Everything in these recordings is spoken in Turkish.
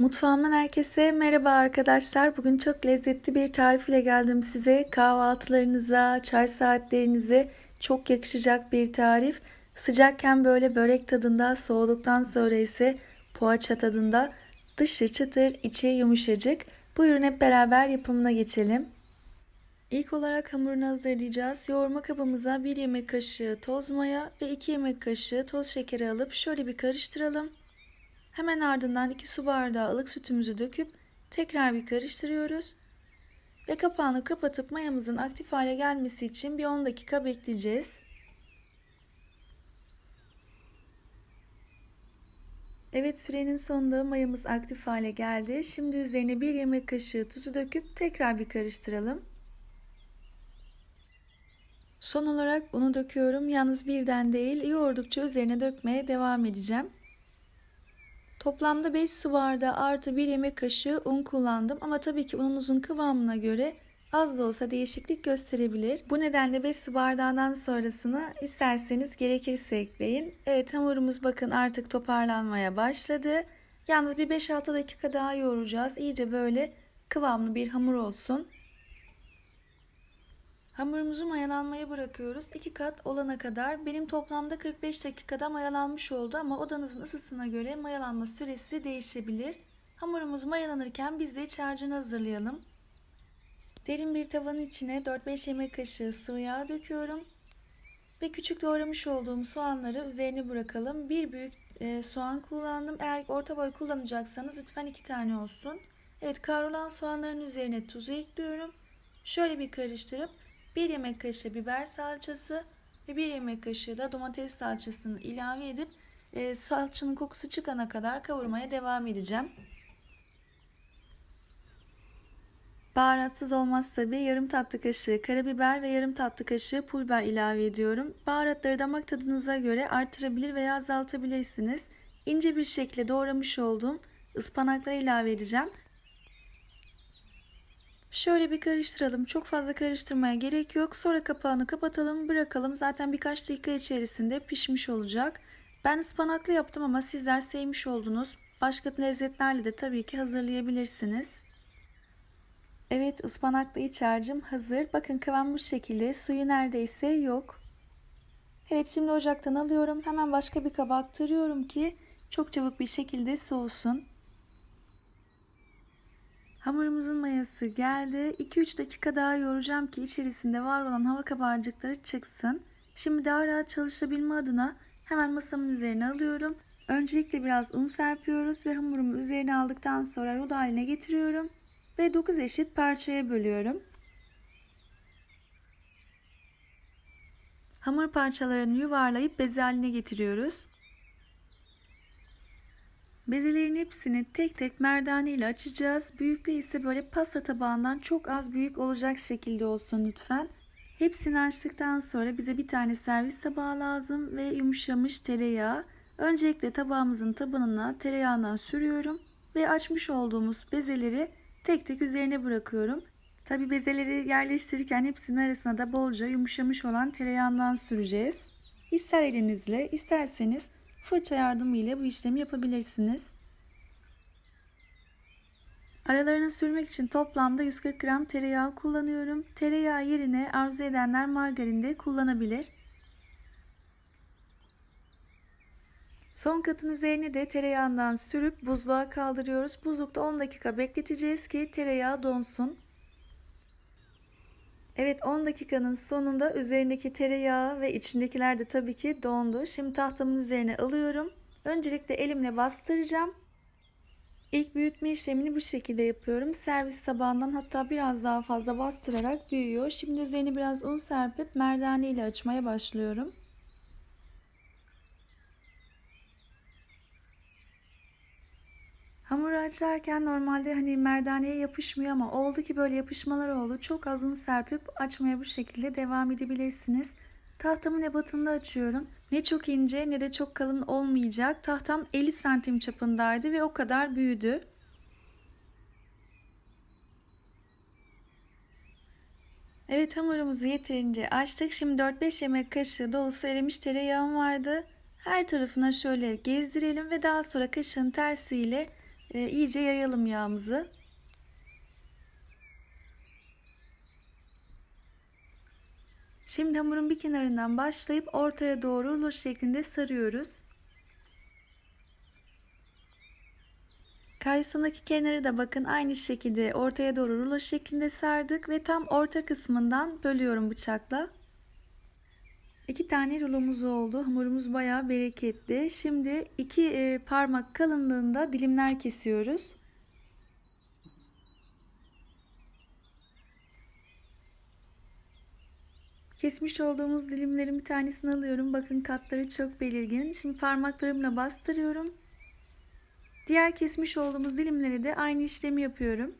Mutfağımdan herkese merhaba arkadaşlar. Bugün çok lezzetli bir tarif ile geldim size. Kahvaltılarınıza, çay saatlerinize çok yakışacak bir tarif. Sıcakken böyle börek tadında, soğuduktan sonra ise poğaça tadında. Dışı çıtır, içi yumuşacık. Buyurun hep beraber yapımına geçelim. İlk olarak hamurunu hazırlayacağız. Yoğurma kabımıza 1 yemek kaşığı toz maya ve 2 yemek kaşığı toz şekeri alıp şöyle bir karıştıralım. Hemen ardından 2 su bardağı ılık sütümüzü döküp tekrar bir karıştırıyoruz. Ve kapağını kapatıp mayamızın aktif hale gelmesi için bir 10 dakika bekleyeceğiz. Evet sürenin sonunda mayamız aktif hale geldi. Şimdi üzerine 1 yemek kaşığı tuzu döküp tekrar bir karıştıralım. Son olarak unu döküyorum. Yalnız birden değil, yoğurdukça üzerine dökmeye devam edeceğim. Toplamda 5 su bardağı artı 1 yemek kaşığı un kullandım ama tabii ki ununuzun kıvamına göre az da olsa değişiklik gösterebilir. Bu nedenle 5 su bardağından sonrasını isterseniz gerekirse ekleyin. Evet hamurumuz bakın artık toparlanmaya başladı. Yalnız bir 5-6 dakika daha yoğuracağız. İyice böyle kıvamlı bir hamur olsun. Hamurumuzu mayalanmaya bırakıyoruz. 2 kat olana kadar. Benim toplamda 45 dakikada mayalanmış oldu ama odanızın ısısına göre mayalanma süresi değişebilir. Hamurumuz mayalanırken biz de iç harcını hazırlayalım. Derin bir tavanın içine 4-5 yemek kaşığı sıvı yağ döküyorum. Ve küçük doğramış olduğum soğanları üzerine bırakalım. Bir büyük e, soğan kullandım. Eğer orta boy kullanacaksanız lütfen 2 tane olsun. Evet kavrulan soğanların üzerine tuzu ekliyorum. Şöyle bir karıştırıp 1 yemek kaşığı biber salçası ve 1 yemek kaşığı da domates salçasını ilave edip e, salçanın kokusu çıkana kadar kavurmaya devam edeceğim. Baharatsız olmaz tabi. Yarım tatlı kaşığı karabiber ve yarım tatlı kaşığı pul biber ilave ediyorum. Baharatları damak tadınıza göre artırabilir veya azaltabilirsiniz. İnce bir şekilde doğramış olduğum ıspanakları ilave edeceğim. Şöyle bir karıştıralım. Çok fazla karıştırmaya gerek yok. Sonra kapağını kapatalım, bırakalım. Zaten birkaç dakika içerisinde pişmiş olacak. Ben ıspanaklı yaptım ama sizler sevmiş oldunuz. Başka lezzetlerle de tabii ki hazırlayabilirsiniz. Evet ıspanaklı iç harcım hazır. Bakın kıvam bu şekilde. Suyu neredeyse yok. Evet şimdi ocaktan alıyorum. Hemen başka bir kaba aktarıyorum ki çok çabuk bir şekilde soğusun. Hamurumuzun mayası geldi. 2-3 dakika daha yoğuracağım ki içerisinde var olan hava kabarcıkları çıksın. Şimdi daha rahat çalışabilme adına hemen masamın üzerine alıyorum. Öncelikle biraz un serpiyoruz ve hamurumu üzerine aldıktan sonra rulo haline getiriyorum ve 9 eşit parçaya bölüyorum. Hamur parçalarını yuvarlayıp beze haline getiriyoruz. Bezelerin hepsini tek tek merdane ile açacağız. Büyüklüğü ise böyle pasta tabağından çok az büyük olacak şekilde olsun lütfen. Hepsini açtıktan sonra bize bir tane servis tabağı lazım ve yumuşamış tereyağı. Öncelikle tabağımızın tabanına tereyağından sürüyorum ve açmış olduğumuz bezeleri tek tek üzerine bırakıyorum. Tabi bezeleri yerleştirirken hepsinin arasına da bolca yumuşamış olan tereyağından süreceğiz. İster elinizle isterseniz fırça yardımıyla bu işlemi yapabilirsiniz. Aralarına sürmek için toplamda 140 gram tereyağı kullanıyorum. Tereyağı yerine arzu edenler margarin de kullanabilir. Son katın üzerine de tereyağından sürüp buzluğa kaldırıyoruz. Buzlukta 10 dakika bekleteceğiz ki tereyağı donsun. Evet 10 dakikanın sonunda üzerindeki tereyağı ve içindekiler de tabii ki dondu. Şimdi tahtamın üzerine alıyorum. Öncelikle elimle bastıracağım. İlk büyütme işlemini bu şekilde yapıyorum. Servis tabağından hatta biraz daha fazla bastırarak büyüyor. Şimdi üzerine biraz un serpip merdane ile açmaya başlıyorum. Açarken normalde hani merdaneye yapışmıyor ama oldu ki böyle yapışmalar oldu. Çok az un serpip açmaya bu şekilde devam edebilirsiniz. Tahtamın ebatında açıyorum. Ne çok ince ne de çok kalın olmayacak. Tahtam 50 santim çapındaydı ve o kadar büyüdü. Evet hamurumuzu yeterince açtık. Şimdi 4-5 yemek kaşığı dolusu erimiş tereyağım vardı. Her tarafına şöyle gezdirelim ve daha sonra kaşığın tersiyle e, iyice yayalım yağımızı. Şimdi hamurun bir kenarından başlayıp ortaya doğru rulo şeklinde sarıyoruz. Karşısındaki kenarı da bakın aynı şekilde ortaya doğru rulo şeklinde sardık ve tam orta kısmından bölüyorum bıçakla. İki tane rulomuz oldu. Hamurumuz bayağı bereketli. Şimdi iki e, parmak kalınlığında dilimler kesiyoruz. Kesmiş olduğumuz dilimlerin bir tanesini alıyorum. Bakın katları çok belirgin. Şimdi parmaklarımla bastırıyorum. Diğer kesmiş olduğumuz dilimleri de aynı işlemi yapıyorum.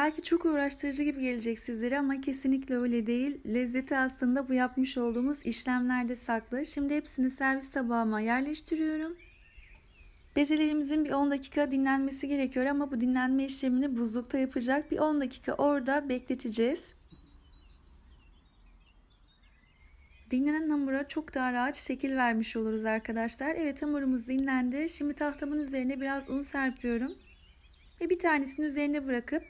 Belki çok uğraştırıcı gibi gelecek sizlere ama kesinlikle öyle değil. Lezzeti aslında bu yapmış olduğumuz işlemlerde saklı. Şimdi hepsini servis tabağıma yerleştiriyorum. Bezelerimizin bir 10 dakika dinlenmesi gerekiyor ama bu dinlenme işlemini buzlukta yapacak. Bir 10 dakika orada bekleteceğiz. Dinlenen hamura çok daha rahat şekil vermiş oluruz arkadaşlar. Evet hamurumuz dinlendi. Şimdi tahtamın üzerine biraz un serpiyorum. Ve bir tanesini üzerine bırakıp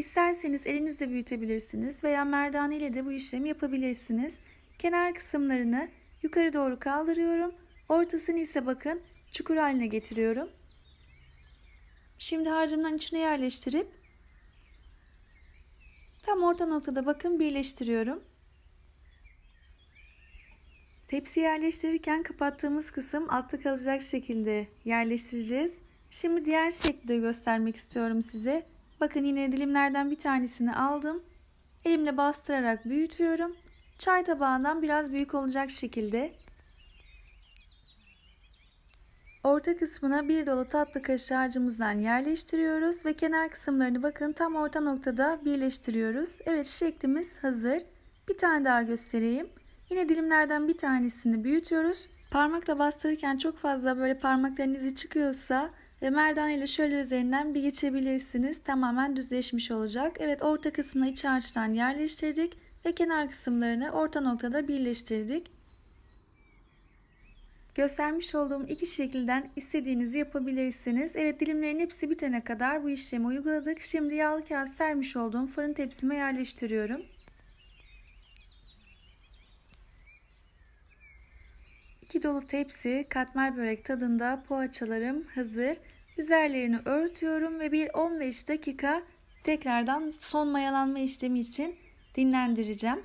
isterseniz elinizle büyütebilirsiniz veya merdane ile de bu işlemi yapabilirsiniz. Kenar kısımlarını yukarı doğru kaldırıyorum. Ortasını ise bakın çukur haline getiriyorum. Şimdi harcımdan içine yerleştirip tam orta noktada bakın birleştiriyorum. Tepsi yerleştirirken kapattığımız kısım altta kalacak şekilde yerleştireceğiz. Şimdi diğer şekli de göstermek istiyorum size. Bakın yine dilimlerden bir tanesini aldım. Elimle bastırarak büyütüyorum. Çay tabağından biraz büyük olacak şekilde. Orta kısmına bir dolu tatlı kaşığı harcımızdan yerleştiriyoruz ve kenar kısımlarını bakın tam orta noktada birleştiriyoruz. Evet şeklimiz hazır. Bir tane daha göstereyim. Yine dilimlerden bir tanesini büyütüyoruz. Parmakla bastırırken çok fazla böyle parmakların izi çıkıyorsa merdane ile şöyle üzerinden bir geçebilirsiniz. Tamamen düzleşmiş olacak. Evet orta kısmına iç harçtan yerleştirdik ve kenar kısımlarını orta noktada birleştirdik. Göstermiş olduğum iki şekilden istediğinizi yapabilirsiniz. Evet dilimlerin hepsi bitene kadar bu işlemi uyguladık. Şimdi yağlı kağıt sermiş olduğum fırın tepsime yerleştiriyorum. İki dolu tepsi katmer börek tadında poğaçalarım hazır. Üzerlerini örtüyorum ve bir 15 dakika tekrardan son mayalanma işlemi için dinlendireceğim.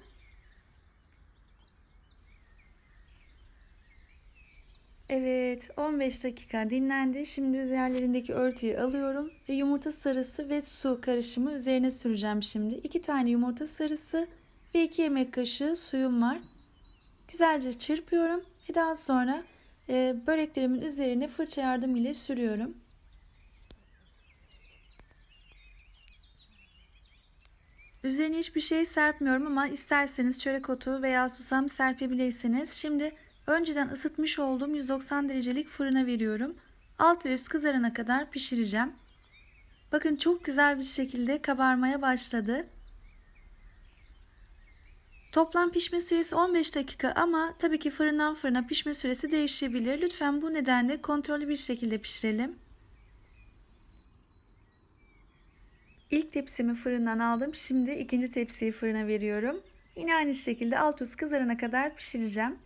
Evet 15 dakika dinlendi. Şimdi üzerlerindeki örtüyü alıyorum ve yumurta sarısı ve su karışımı üzerine süreceğim şimdi. 2 tane yumurta sarısı ve 2 yemek kaşığı suyum var. Güzelce çırpıyorum ve daha sonra e, böreklerimin üzerine fırça yardımıyla sürüyorum. Üzerine hiçbir şey serpmiyorum ama isterseniz çörek otu veya susam serpebilirsiniz. Şimdi önceden ısıtmış olduğum 190 derecelik fırına veriyorum. Alt ve üst kızarana kadar pişireceğim. Bakın çok güzel bir şekilde kabarmaya başladı. Toplam pişme süresi 15 dakika ama tabii ki fırından fırına pişme süresi değişebilir. Lütfen bu nedenle kontrollü bir şekilde pişirelim. İlk tepsimi fırından aldım. Şimdi ikinci tepsiyi fırına veriyorum. Yine aynı şekilde alt üst kızarana kadar pişireceğim.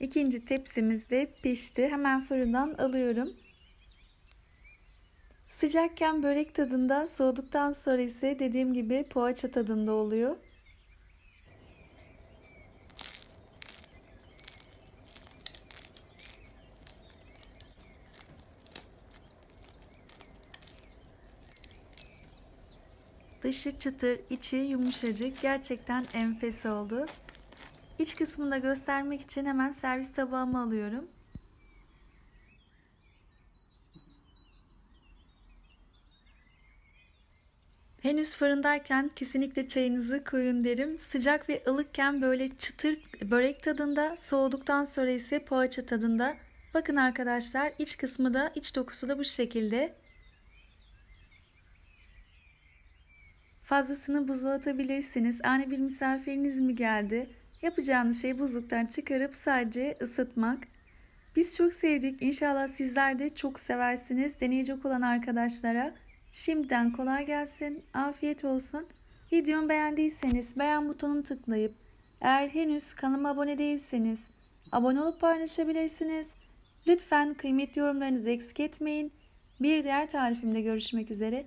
İkinci tepsimiz de pişti. Hemen fırından alıyorum. Sıcakken börek tadında, soğuduktan sonra ise dediğim gibi poğaça tadında oluyor. Dışı çıtır, içi yumuşacık. Gerçekten enfes oldu. İç kısmını da göstermek için hemen servis tabağıma alıyorum. Henüz fırındayken kesinlikle çayınızı koyun derim. Sıcak ve ılıkken böyle çıtır börek tadında, soğuduktan sonra ise poğaça tadında. Bakın arkadaşlar iç kısmı da iç dokusu da bu şekilde. Fazlasını buzluğa atabilirsiniz. Ani bir misafiriniz mi geldi? Yapacağınız şey buzluktan çıkarıp sadece ısıtmak. Biz çok sevdik. İnşallah sizler de çok seversiniz. Deneyecek olan arkadaşlara şimdiden kolay gelsin. Afiyet olsun. Videomu beğendiyseniz beğen butonunu tıklayıp eğer henüz kanalıma abone değilseniz abone olup paylaşabilirsiniz. Lütfen kıymetli yorumlarınızı eksik etmeyin. Bir diğer tarifimde görüşmek üzere.